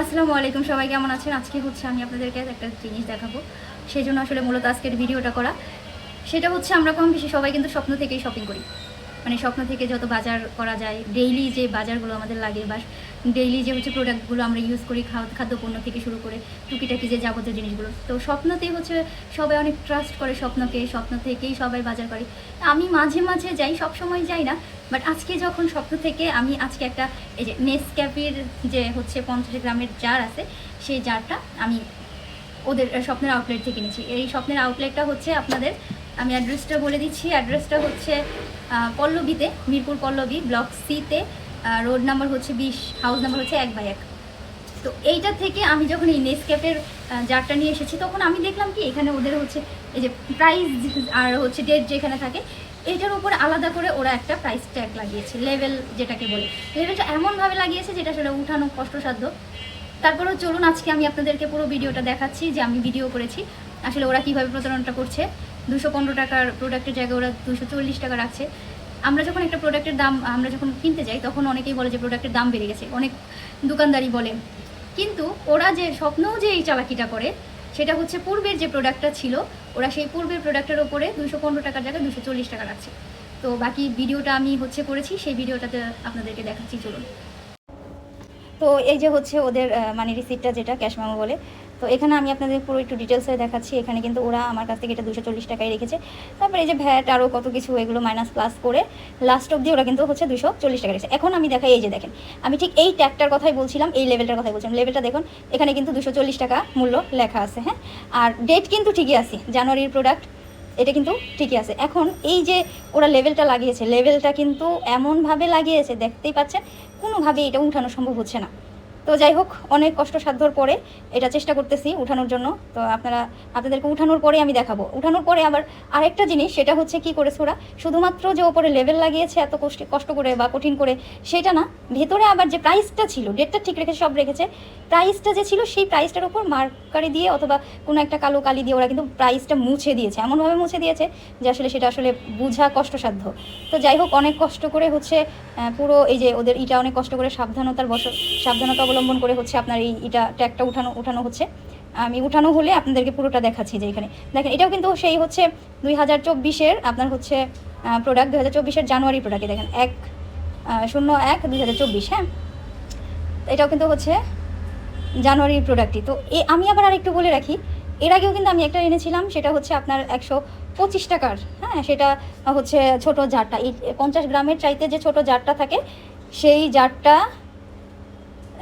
আসসালামু আলাইকুম, সবাই কেমন আছেন? আজকে হচ্ছে আমি আপনাদেরকে একটা জিনিস দেখাবো। সেই জন্য আসলে মূলত আজকের ভিডিওটা করা। সেটা হচ্ছে আমরা কম বেশি সবাই কিন্তু স্বপ্ন থেকেই শপিং করি। মানে স্বপ্ন থেকে যত বাজার করা যায় ডেইলি যে বাজারগুলো আমাদের লাগে বা ডেইলি যে হচ্ছে প্রোডাক্টগুলো আমরা ইউজ করি খাওয়া খাদ্যপণ্য থেকে শুরু করে টুকিটাকি যে যাবতীয় জিনিসগুলো। তো স্বপ্নতেই হচ্ছে সবাই অনেক ট্রাস্ট করে স্বপ্নকে, স্বপ্ন থেকেই সবাই বাজার করে। আমি মাঝে মাঝে যাই সব সময় যাই না বাট আজকে যখন স্বপ্ন থেকে আমি আজকে একটা এই যে নেসক্যাফির যে হচ্ছে পঞ্চাশ গ্রামের জার আছে, সেই জারটা আমি ওদের স্বপ্নের আউটলেট থেকে কিনেছি এই স্বপ্নের আউটলেটটা হচ্ছে আপনাদের, আমি অ্যাড্রেসটা বলে দিচ্ছি। অ্যাড্রেসটা হচ্ছে পল্লবীতে, মিরপুর পল্লবী, ব্লক সিতে রোড নাম্বার হচ্ছে বিশ হাউস নাম্বার হচ্ছে এক বাই এক। তো এইটা থেকে আমি যখন এই নেসক্যাফের জারটা নিয়ে এসেছি, তখন আমি দেখলাম কি, এখানে ওদের হচ্ছে, এই যে প্রাইস আর হচ্ছে ডেট যেখানে থাকে, এটার উপরে আলাদা করে ওরা একটা প্রাইস ট্যাগ লাগিয়েছে লেভেল যেটাকে বলে। লেভেলটা এমনভাবে লাগিয়েছে যেটা সেটা উঠানো কষ্টসাধ্য। তারপরেও চলুন, আজকে আমি আপনাদেরকে পুরো ভিডিওটা দেখাচ্ছি, যে আমি ভিডিও করেছি। আসলে ওরা কীভাবে প্রতারণাটা করছে? দুশো পনেরো টাকার প্রোডাক্টের জায়গায় ওরা দুশো চল্লিশ টাকা রাখছে। আমরা যখন একটা প্রোডাক্টের দাম, আমরা যখন কিনতে যাই, তখন অনেকেই বলে যে প্রোডাক্টের দাম বেড়ে গেছে। অনেক দোকানদারি বলে। কিন্তু ওরা যে স্বপ্নও যে এই চালাকিটা করে, সেটা হচ্ছে পূর্বের যে প্রোডাক্টটা ছিল, ওরা সেই পূর্বের প্রোডাক্টের ওপরে দুশো পনেরো টাকার জায়গায় দুশো চল্লিশ টাকা রাখছে। তো বাকি ভিডিওটা আমি হচ্ছে করেছি, সেই ভিডিওটাতে আপনাদেরকে দেখাচ্ছি, চলুন। তো এই যে হচ্ছে ওদের মানে রিসিপ্টটা যেটা ক্যাশ মেমো বলে, তো এখানে আমি আপনাদের পুরো একটু ডিটেলসে দেখাচ্ছি। এখানে কিন্তু ওরা আমার কাছ থেকে এটা দুশো চল্লিশ টাকায় রেখেছে। তারপরে এই যে ভ্যাট আরও কত কিছু, এগুলো মাইনাস প্লাস করে লাস্ট অব্দি ওরা কিন্তু হচ্ছে দুশো চল্লিশ টাকা রেখেছে। এখন আমি দেখাই, এই যে দেখেন, আমি ঠিক এই ট্যাগটার কথাই বলছিলাম, এই লেভেলটার কথাই বলছিলাম। লেভেলটা দেখুন, এখানে কিন্তু দুশো চল্লিশ টাকা মূল্য লেখা আছে হ্যাঁ? আর ডেট কিন্তু ঠিকই আছে জানুয়ারির প্রোডাক্ট এটা কিন্তু ঠিকই আছে। এখন এই যে ওরা লেভেলটা লাগিয়েছে লেভেলটা কিন্তু এমনভাবে লাগিয়েছে, দেখতেই পাচ্ছেন কোনোভাবে এটা উঠানো সম্ভব হচ্ছে না। তো যাই হোক, অনেক কষ্টসাধ্যর পরে এটা চেষ্টা করতেছি উঠানোর জন্য। তো আপনারা, আপনাদেরকে উঠানোর পরে আমি দেখাবো। উঠানোর পরে আবার আরেকটা জিনিস, সেটা হচ্ছে কি করেছে ওরা? শুধুমাত্র যে ওপরে লেভেল লাগিয়েছে এত কষ্ট কষ্ট করে বা কঠিন করে, সেটা না, ভেতরে আবার যে প্রাইসটা ছিল ডেটটা ঠিক রেখেছে সব রেখেছে প্রাইসটা যে ছিল, সেই প্রাইসটার উপর মার্কারি দিয়ে অথবা কোনো একটা কালো কালি দিয়ে ওরা কিন্তু প্রাইসটা মুছে দিয়েছে। এমনভাবে মুছে দিয়েছে যে আসলে সেটা আসলে বোঝা কষ্টসাধ্য। তো যাই হোক, অনেক কষ্ট করে হচ্ছে পুরো এই যে ওদের ইটা অনেক কষ্ট করে সাবধানতার বস সাবধানতা অবলম্বন করে হচ্ছে আপনার এই এটা ট্যাগটা উঠানো উঠানো হচ্ছে। আমি উঠানো হলে আপনাদেরকে পুরোটা দেখাচ্ছি যে এখানে। দেখেন, এটাও কিন্তু সেই হচ্ছে দুই হাজার চব্বিশের আপনার হচ্ছে প্রোডাক্ট দুই হাজার চব্বিশের জানুয়ারি প্রোডাক্টে দেখেন, এক শূন্য এক, দুই হাজার চব্বিশ হ্যাঁ? এটাও কিন্তু হচ্ছে জানুয়ারির প্রোডাক্টটি তো এ, আমি আবার আরেকটু বলে রাখি, এর আগেও কিন্তু আমি একটা এনেছিলাম, সেটা হচ্ছে আপনার একশো পঁচিশ টাকার হ্যাঁ? সেটা হচ্ছে ছোট জারটা। এই পঞ্চাশ গ্রামের চাইতে যে ছোট জারটা থাকে, সেই জারটা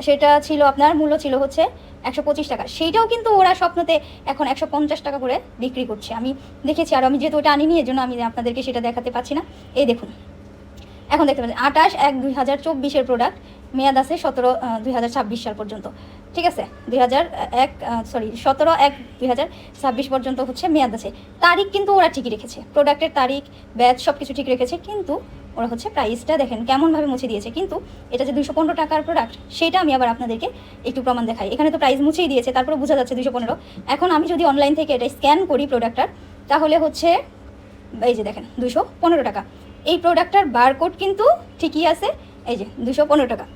সেটা ছিল, আপনার মূল্য ছিল হচ্ছে একশো পঁচিশ টাকা। সেইটাও কিন্তু ওরা স্বপ্নতে এখন একশো পঞ্চাশ টাকা করে বিক্রি করছে। আমি দেখেছি, আর আমি যেহেতু ওটা আনিনি এই জন্য আমি আপনাদেরকে সেটা দেখাতে পাচ্ছি না। এই দেখুন, এখন দেখতে পাচ্ছেন, আঠাশ এক দুই হাজার চব্বিশের প্রোডাক্ট মেয়াদ আছে সতেরো দুই হাজার ছাব্বিশ সাল পর্যন্ত। ঠিক আছে? দুই হাজার এক সরি সতেরো এক দুই হাজার ছাব্বিশ পর্যন্ত হচ্ছে মেয়াদ আছে। তারিখ কিন্তু ওরা ঠিকই রেখেছে। প্রোডাক্টের তারিখ ব্যাচ সব কিছু ঠিক রেখেছে, কিন্তু ওরা হচ্ছে প্রাইসটা দেখেন কেমনভাবে মুছে দিয়েছে। কিন্তু এটা যে দুশো পনেরো টাকার প্রোডাক্ট সেটা আমি আবার আপনাদেরকে একটু প্রমাণ দেখাই। এখানে তো প্রাইস মুছেই দিয়েছে তারপরে বোঝা যাচ্ছে দুশো পনেরো। এখন আমি যদি অনলাইন থেকে এটা স্ক্যান করি প্রোডাক্টটার তাহলে হচ্ছে, এই যে দেখেন দুশো পনেরো টাকা। এই প্রোডাক্টটার বারকোড কিন্তু ঠিকই আছে, এই যে দুশো পনেরো টাকা।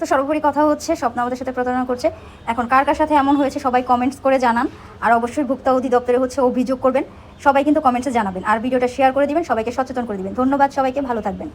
তো সর্বোপরি কথা হচ্ছে, স্বপ্ন আমাদের সাথে প্রতারণা করছে। এখন কার কার সাথে এমন হয়েছে সবাই কমেন্টস করে জানান। আর অবশ্যই ভোক্তা অধিদপ্তরে হচ্ছে অভিযোগ করবেন। সবাই কিন্তু কমেন্টসে জানাবেন। আর ভিডিওটা শেয়ার করে দিবেন, সবাইকে সচেতন করে দিবেন। ধন্যবাদ সবাইকে, ভালো থাকবেন।